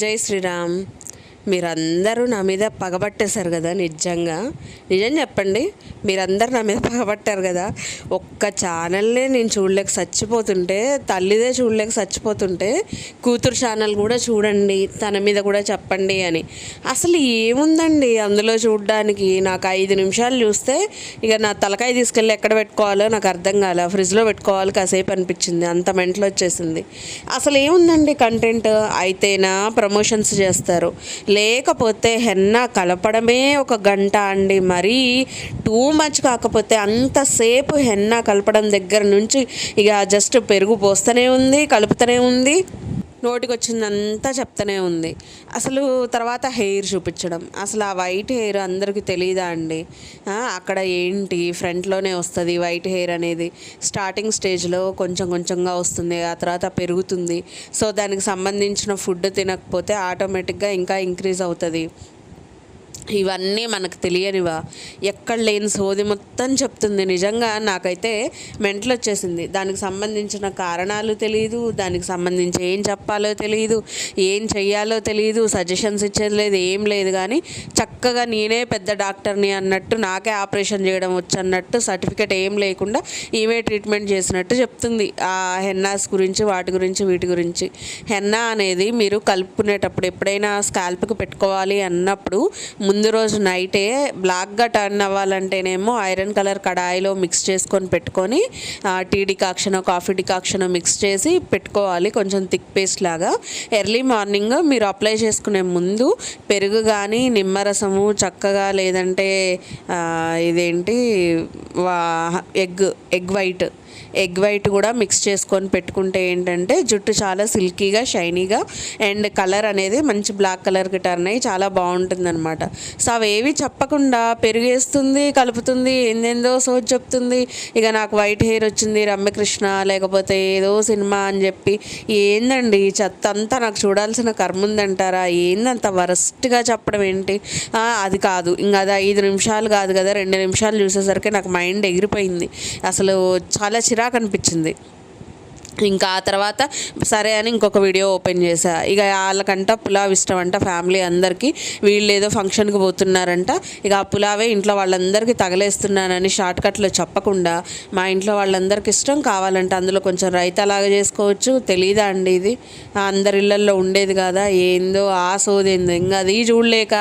జై శ్రీరామ్ మీరందరూ నా మీద పగబట్టేశారు కదా నిజంగా. నిజం చెప్పండి మీరందరూ నా మీద పగబట్టారు కదా. ఒక్క ఛానల్నే నేను చూడలేక చచ్చిపోతుంటే తల్లిదే చూడలేక చచ్చిపోతుంటే కూతురు ఛానల్ కూడా చూడండి తన మీద కూడా చెప్పండి అని. అసలు ఏముందండి అందులో చూడడానికి? నాకు ఐదు నిమిషాలు చూస్తే ఇక నా తలకాయ తీసుకెళ్ళి ఎక్కడ పెట్టుకోవాలో నాకు అర్థం కాలే. ఫ్రిడ్జ్లో పెట్టుకోవాలి కాసేపు అనిపించింది. అంత మెంట్లో వచ్చేసింది. అసలు ఏముందండి కంటెంట్ అయితేనా ప్రమోషన్స్ చేస్తారు? లేకపోతే హెన్న కలపడమే ఒక గంట అండి. మరీ టూ మచ్ కాకపోతే అంతసేపు హెన్న కలపడం దగ్గర నుంచి ఇక జస్ట్ పెరుగు పోస్తూనే ఉంది కలుపుతూనే ఉంది. నోటికి వచ్చిందంతా చెప్తూనే ఉంది. అసలు తర్వాత హెయిర్ చూపించడం. అసలు ఆ వైట్ హెయిర్ అందరికీ తెలియదా అండి? అక్కడ ఏంటి? ఫ్రంట్లోనే వస్తుంది వైట్ హెయిర్ అనేది. స్టార్టింగ్ స్టేజ్లో కొంచెం కొంచెంగా వస్తుంది. ఆ తర్వాత పెరుగుతుంది. సో దానికి సంబంధించిన ఫుడ్ తినకపోతే ఆటోమేటిక్గా ఇంకా ఇంక్రీజ్ అవుతుంది. ఇవన్నీ మనకు తెలియనివా? ఎక్కడ లేని సోది మొత్తం చెప్తుంది. నిజంగా నాకైతే మెంటలు వచ్చేసింది. దానికి సంబంధించిన కారణాలు తెలియదు దానికి సంబంధించి ఏం చెప్పాలో తెలియదు ఏం చెయ్యాలో తెలియదు సజెషన్స్ ఇచ్చేది లేదు. ఏం లేదు కానీ చక్కగా నేనే పెద్ద డాక్టర్ని అన్నట్టు నాకే ఆపరేషన్ చేయడం వచ్చన్నట్టు సర్టిఫికెట్ సర్టిఫికేట్ ఏం లేకుండా ఈమె ట్రీట్మెంట్ చేసినట్టు చెప్తుంది. ఆ హెన్నాస్ గురించి వాటి గురించి వీటి గురించి. హెన్నా అనేది మీరు కలుపుకునేటప్పుడు ఎప్పుడైనా స్కాల్ప్కి పెట్టుకోవాలి అన్నప్పుడు ముందు ముందు రోజు నైటే బ్లాక్గా టర్న్ అవ్వాలంటేనేమో ఐరన్ కలర్ కడాయిలో మిక్స్ చేసుకొని పెట్టుకొని tea decoction coffee decoction mix చేసి పెట్టుకోవాలి. కొంచెం థిక్ పేస్ట్ లాగా. ఎర్లీ మార్నింగ్ మీరు అప్లై చేసుకునే ముందు పెరుగు కానీ నిమ్మరసము చక్కగా లేదంటే ఇదేంటి వా egg egg white egg white కూడా మిక్స్ చేసుకొని పెట్టుకుంటే ఏంటంటే జుట్టు చాలా సిల్కీగా షైనీగా అండ్ కలర్ అనేది మంచి బ్లాక్ కలర్కి టర్న్ అయ్యి చాలా బాగుంటుంది అనమాట సో అవేవి చెప్పకుండా పెరిగేస్తుంది కలుపుతుంది ఏందేందో సో చెప్తుంది. ఇక నాకు వైట్ హెయిర్ వచ్చింది రమ్యకృష్ణ లేకపోతే ఏదో సినిమా అని చెప్పి ఏందండి చెత్త అంతా నాకు చూడాల్సిన కర్మ ఉందంటారా? ఏందంత వరస్ట్గా చెప్పడం ఏంటి? అది కాదు. ఇంకా అది ఐదు నిమిషాలు కాదు కదా రెండు నిమిషాలు చూసేసరికి నాకు మైండ్ ఎగిరిపోయింది. అసలు చాలా చిరాకు అనిపించింది ఇంకా ఆ తర్వాత సరే అని ఇంకొక వీడియో ఓపెన్ చేశా. ఇక వాళ్ళకంట పులావ్ ఇష్టం అంట ఫ్యామిలీ అందరికీ. వీళ్ళు ఏదో ఫంక్షన్కి పోతున్నారంట. ఇక ఆ పులావే ఇంట్లో వాళ్ళందరికీ తగలేస్తున్నానని షార్ట్ కట్లో చెప్పకుండా మా ఇంట్లో వాళ్ళందరికీ ఇష్టం కావాలంటే అందులో కొంచెం రైతాలాగా చేసుకోవచ్చు. తెలియదా అండి ఇది? అందరి ఇళ్ళల్లో ఉండేది కదా? ఏందో ఆ సోదేందో ఇంకా అది చూడలేక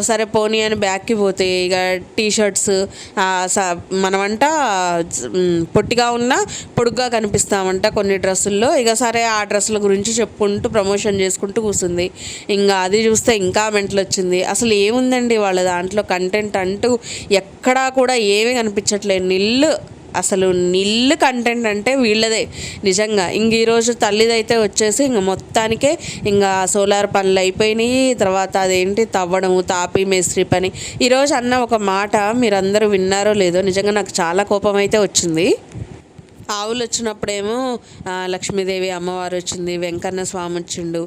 సరే పోనీ అని బ్యాక్కి పోతే ఇక టీ షర్ట్స్ మనమంట పొట్టిగా ఉన్నా పొడుగ్గా కనిపిస్తామంట. కొన్ని డ్రెస్సుల్లో. ఇక సరే ఆ డ్రెస్సుల గురించి చెప్పుకుంటూ ప్రమోషన్ చేసుకుంటూ కూర్చుంది ఇంకా అది చూస్తే ఇంకా మెంటలు వచ్చింది. అసలు ఏముందండి వాళ్ళ దాంట్లో కంటెంట్ అంటూ ఎక్కడా కూడా ఏమీ కనిపించట్లేదు. నిల్లు అసలు నిల్లు కంటెంట్ అంటే వీళ్ళదే నిజంగా. ఇంక ఈరోజు తల్లిదైతే వచ్చేసి ఇంక మొత్తానికే ఇంకా సోలార్ పనులు అయిపోయినాయి. తర్వాత అదేంటి తవ్వడము తాపి మేస్త్రి పని. ఈరోజు అన్న ఒక మాట మీరందరూ విన్నారో లేదో? నిజంగా నాకు చాలా కోపం అయితే వచ్చింది. ఆవులు వచ్చినప్పుడేమో లక్ష్మీదేవి అమ్మవారు వచ్చింది వెంకన్న స్వామి వచ్చిండు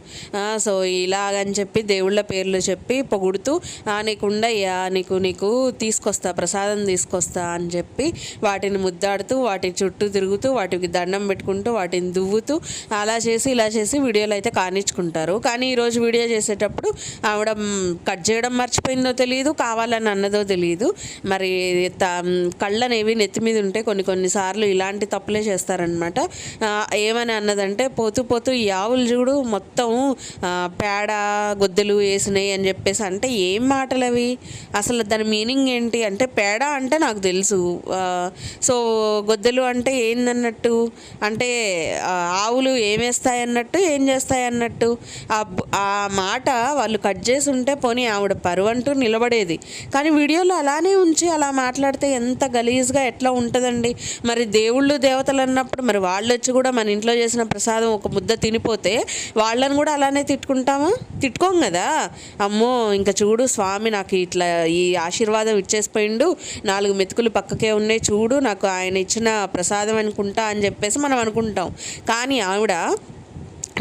సో ఇలాగని చెప్పి దేవుళ్ళ పేర్లు చెప్పి పొగుడుతూ "ఆ, నీకు ఉండయ్యా నీకు నీకు తీసుకొస్తా ప్రసాదం తీసుకొస్తా అని చెప్పి వాటిని ముద్దాడుతూ వాటి చుట్టూ తిరుగుతూ వాటికి దండం పెట్టుకుంటూ వాటిని దువ్వుతూ అలా చేసి ఇలా చేసి వీడియోలు అయితే కానిచ్చుకుంటారు. కానీ ఈరోజు వీడియో చేసేటప్పుడు ఆవిడ కట్ చేయడం మర్చిపోయిందో తెలియదు కావాలని అన్నదో తెలియదు మరి కళ్ళనేవి నెత్తి మీద ఉంటే కొన్ని కొన్నిసార్లు ఇలాంటి తప్పు అప్లై చేస్తారనమాట ఏమని అన్నదంటే పోతూ పోతూ ఈ ఆవులు చూడు మొత్తం పేడ గొద్దెలు వేసినాయి అని చెప్పేసి అంటే ఏం మాటలు అవి అసలు దాని మీనింగ్ ఏంటి? అంటే పేడ అంటే నాకు తెలుసు. సో గొద్దెలు అంటే ఏందన్నట్టు? అంటే ఆవులు ఏమేస్తాయి అన్నట్టు ఏం చేస్తాయి అన్నట్టు? ఆ మాట వాళ్ళు కట్ చేసి ఉంటే పోనీ ఆవిడ పరువు అంటూ నిలబడేది. కానీ వీడియోలో అలానే ఉంచి అలా మాట్లాడితే ఎంత గలీజ్గా ఎట్లా ఉంటుందండి? మరి దేవుళ్ళు దేవతలు అన్నప్పుడు మరి వాళ్ళు వచ్చి కూడా మన ఇంట్లో చేసిన ప్రసాదం ఒక ముద్ద తినిపోతే వాళ్ళని కూడా అలానే తిట్టుకుంటామా? తిట్టుకోం కదా. అమ్మో ఇంకా చూడు స్వామి నాకు ఇట్లా ఈ ఆశీర్వాదం ఇచ్చేసిపోయిండు. నాలుగు మెతుకులు పక్కకే ఉన్నాయి చూడు నాకు ఆయన ఇచ్చిన ప్రసాదం అనుకుంటా అని చెప్పేసి మనం అనుకుంటాం. కానీ ఆవిడ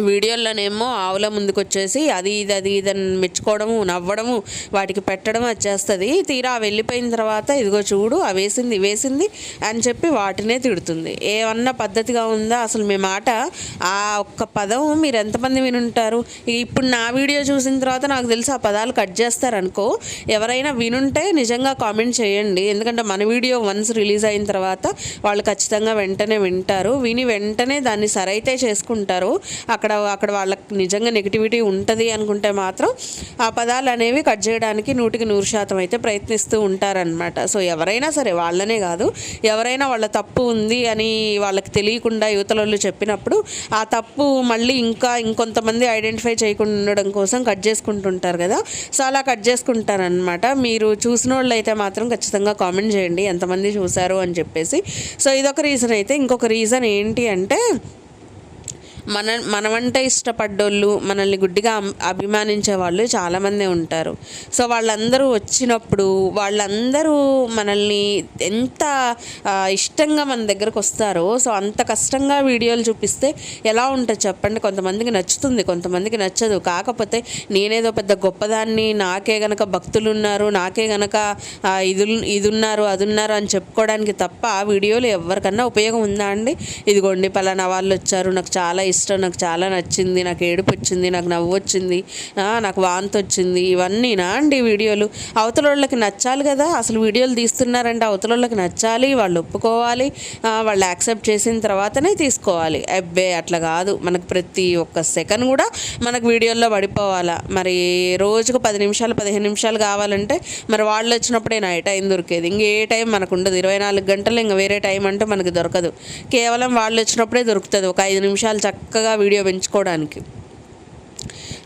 వీడియోల్లోనేమో ఆవుల ముందుకు వచ్చేసి అది ఇది అది ఇది అని మెచ్చుకోవడము నవ్వడము వాటికి పెట్టడం వచ్చేస్తుంది తీరా వెళ్ళిపోయిన తర్వాత ఇదిగో చూడు అవి వేసింది వేసింది అని చెప్పి వాటినే తిడుతుంది. ఏమన్నా పద్ధతిగా ఉందా? అసలు మీ మాట ఆ ఒక్క పదం మీరు ఎంతమంది వినుంటారు? ఇప్పుడు నా వీడియో చూసిన తర్వాత నాకు తెలిసి ఆ పదాలు కట్ చేస్తారనుకో ఎవరైనా వినుంటే నిజంగా కామెంట్ చేయండి. ఎందుకంటే మన వీడియో వన్స్ రిలీజ్ అయిన తర్వాత వాళ్ళు ఖచ్చితంగా వెంటనే వింటారు. విని వెంటనే దాన్ని సరైతే చేసుకుంటారు. అక్కడ అక్కడ అక్కడ వాళ్ళకి నిజంగా నెగిటివిటీ ఉంటుంది అనుకుంటే మాత్రం ఆ పదాలు అనేవి కట్ చేయడానికి నూటికి నూరు శాతం అయితే ప్రయత్నిస్తూ ఉంటారనమాట సో ఎవరైనా సరే వాళ్ళనే కాదు ఎవరైనా వాళ్ళ తప్పు ఉంది అని వాళ్ళకి తెలియకుండా యువతలలో చెప్పినప్పుడు ఆ తప్పు మళ్ళీ ఇంకా ఇంకొంతమంది ఐడెంటిఫై చేయకుండా ఉండడం కోసం కట్ చేసుకుంటుంటారు కదా. సో అలా కట్ చేసుకుంటారనమాట మీరు చూసిన వాళ్ళు అయితే మాత్రం ఖచ్చితంగా కామెంట్ చేయండి. ఎంతమంది చూశారు అని చెప్పేసి. సో ఇదొక రీజన్ అయితే. ఇంకొక రీజన్ ఏంటి అంటే మన మనమంటే ఇష్టపడ్డోళ్ళు మనల్ని గుడ్డిగా అభిమానించే వాళ్ళు చాలామంది ఉంటారు. సో వాళ్ళందరూ వచ్చినప్పుడు వాళ్ళందరూ మనల్ని ఎంత ఇష్టంగా మన దగ్గరకు వస్తారో సో అంత కష్టంగా వీడియోలు చూపిస్తే ఎలా ఉంటుంది చెప్పండి. కొంతమందికి నచ్చుతుంది కొంతమందికి నచ్చదు. కాకపోతే నేనేదో పెద్ద గొప్పదాన్ని నాకే గనక భక్తులు ఉన్నారు నాకే గనక ఇది ఇది ఉన్నారు అది ఉన్నారు అని చెప్పుకోవడానికి తప్ప ఆ వీడియోలు ఎవరికన్నా ఉపయోగం ఉందా అండి? ఇదిగోండి పలానా వాళ్ళు వచ్చారు నాకు చాలా ఇష్టం. నాకు చాలా నచ్చింది నాకు ఏడుపు వచ్చింది నాకు నవ్వు వచ్చింది నాకు వాంతి వచ్చింది. ఇవన్నీనా అండి వీడియోలు. అవతల వాళ్ళకి నచ్చాలి కదా. అసలు వీడియోలు తీస్తున్నారంటే అవతల వాళ్ళకి నచ్చాలి వాళ్ళు ఒప్పుకోవాలి వాళ్ళు యాక్సెప్ట్ చేసిన తర్వాతనే తీసుకోవాలి. అబ్బే అట్లా కాదు. మనకు ప్రతి ఒక్క సెకండ్ కూడా మనకు వీడియోల్లో పడిపోవాలా. మరి రోజుకు పది నిమిషాలు పదిహేను నిమిషాలు కావాలంటే మరి వాళ్ళు వచ్చినప్పుడే నా టైం దొరికేది. ఇంక ఏ టైం మనకు ఉండదు. ఇరవై నాలుగు గంటలు ఇంకా వేరే టైం అంటే మనకు దొరకదు. కేవలం వాళ్ళు వచ్చినప్పుడే దొరుకుతుంది. ఒక ఐదు నిమిషాలు చక్కగా వీడియో పెంచుకోవడానికి.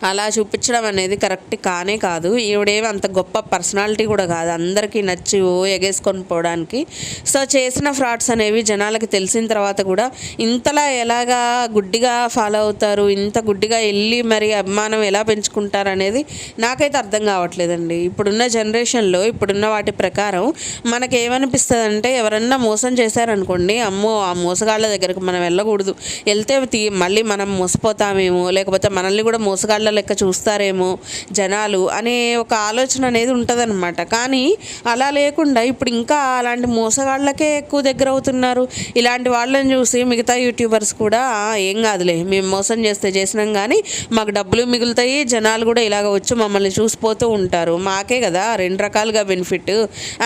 అలా చూపించడం అనేది కరెక్ట్ కానే కాదు. ఈవిడేమి అంత గొప్ప పర్సనాలిటీ కూడా కాదు. అందరికీ నచ్చి ఓ ఎగేసుకొని పోవడానికి. సో చేసిన ఫ్రాడ్స్ అనేవి జనాలకి తెలిసిన తర్వాత కూడా ఇంతలా ఎలాగా గుడ్డిగా ఫాలో అవుతారు? ఇంత గుడ్డిగా వెళ్ళి మరి అభిమానం ఎలా పెంచుకుంటారు అనేది నాకైతే అర్థం కావట్లేదండి. ఇప్పుడున్న జనరేషన్లో ఇప్పుడున్న వాటి ప్రకారం మనకేమనిపిస్తుంది అంటే ఎవరన్నా మోసం చేశారనుకోండి అమ్మో ఆ మోసగాళ్ళ దగ్గరకు మనం వెళ్ళకూడదు. వెళ్తే మళ్ళీ మనం మోసపోతామేమో లేకపోతే మనల్ని కూడా మోసగాళ్ళ లెక్క చూస్తారేమో జనాలు అనే ఒక ఆలోచన అనేది ఉంటుందన్నమాట. కానీ అలా లేకుండా ఇప్పుడు ఇంకా అలాంటి మోసగాళ్ళకే ఎక్కువ దగ్గర అవుతున్నారు ఇలాంటి వాళ్ళని చూసి మిగతా యూట్యూబర్స్ కూడా ఏం కాదులే మేము మోసం చేస్తే చేసినాం కానీ మాకు డబ్బులు మిగులుతాయి జనాలు కూడా ఇలాగ వచ్చి మమ్మల్ని చూసిపోతూ ఉంటారు. మాకే కదా రెండు రకాలుగా బెనిఫిట్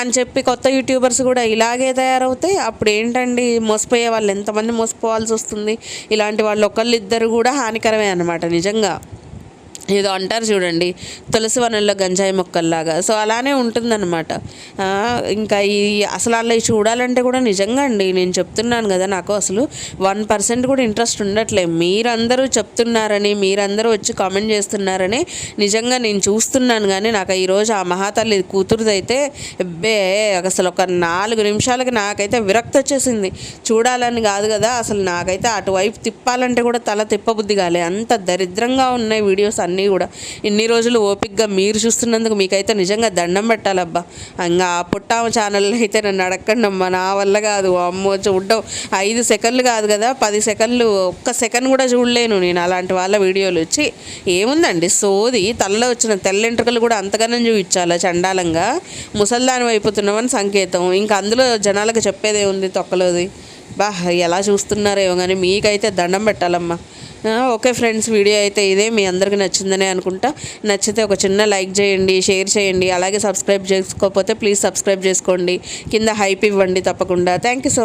అని చెప్పి కొత్త యూట్యూబర్స్ కూడా ఇలాగే తయారవుతాయి. అప్పుడు ఏంటండి మోసపోయే వాళ్ళు ఎంతమంది మోసపోవాల్సి వస్తుంది? ఇలాంటి వాళ్ళు ఒకళ్ళిద్దరు కూడా హానికరమే అనమాట నిజంగా. ఏదో అంటారు చూడండి తులసి వనంలో గంజాయి మొక్కల్లాగా. సో అలానే ఉంటుందన్నమాట. ఇంకా ఈ అసలు అలా చూడాలంటే కూడా నిజంగా అండి నేను చెప్తున్నాను కదా నాకు అసలు వన్ పర్సెంట్ కూడా ఇంట్రెస్ట్ ఉండట్లేదు. మీరందరూ చెప్తున్నారని మీరందరూ వచ్చి కామెంట్ చేస్తున్నారని నిజంగా నేను చూస్తున్నాను. కానీ నాకు ఈరోజు ఆ మహాతల్లి కూతురుదైతే ఎబ్బే అసలు ఒక నాలుగు నిమిషాలకి నాకైతే విరక్తి వచ్చేసింది. చూడాలని కాదు కదా అసలు నాకైతే అటువైపు తిప్పాలంటే కూడా తల తిప్పబుద్ధి కాలే. అంత దరిద్రంగా ఉన్నాయి వీడియోస్ అన్ని అన్నీ కూడా ఇన్ని రోజులు ఓపిక్గా మీరు చూస్తున్నందుకు మీకైతే నిజంగా దండం పెట్టాలబ్బా. ఇంకా ఆ పుట్టామ ఛానల్ అయితే నన్ను అడగండి అమ్మా నా వల్ల కాదు. అమ్మో చూడడం. ఐదు సెకండ్లు కాదు కదా. పది సెకండ్లు ఒక్క సెకండ్ కూడా చూడలేను నేను అలాంటి వాళ్ళ వీడియోలు. వచ్చి ఏముందండి? సోది తలలో వచ్చిన తెల్లెంట్రుకలు కూడా అంతగానం చూపించాలా చండాలంగా? ముసల్దాని అయిపోతున్నామని సంకేతం. ఇంకా అందులో జనాలకు చెప్పేదే ఉంది తొక్కలోది? బా ఎలా చూస్తున్నారేమో కానీ మీకైతే దండం పెట్టాలమ్మా. ఓకే ఫ్రెండ్స్ వీడియో అయితే ఇదే. మీ అందరికీ నచ్చిందని అనుకుంటా. నచ్చితే ఒక చిన్న లైక్ చేయండి షేర్ చేయండి. అలాగే సబ్స్క్రైబ్ చేసుకోకపోతే ప్లీజ్ సబ్స్క్రైబ్ చేసుకోండి. కింద హైప్ ఇవ్వండి తప్పకుండా. Thank you so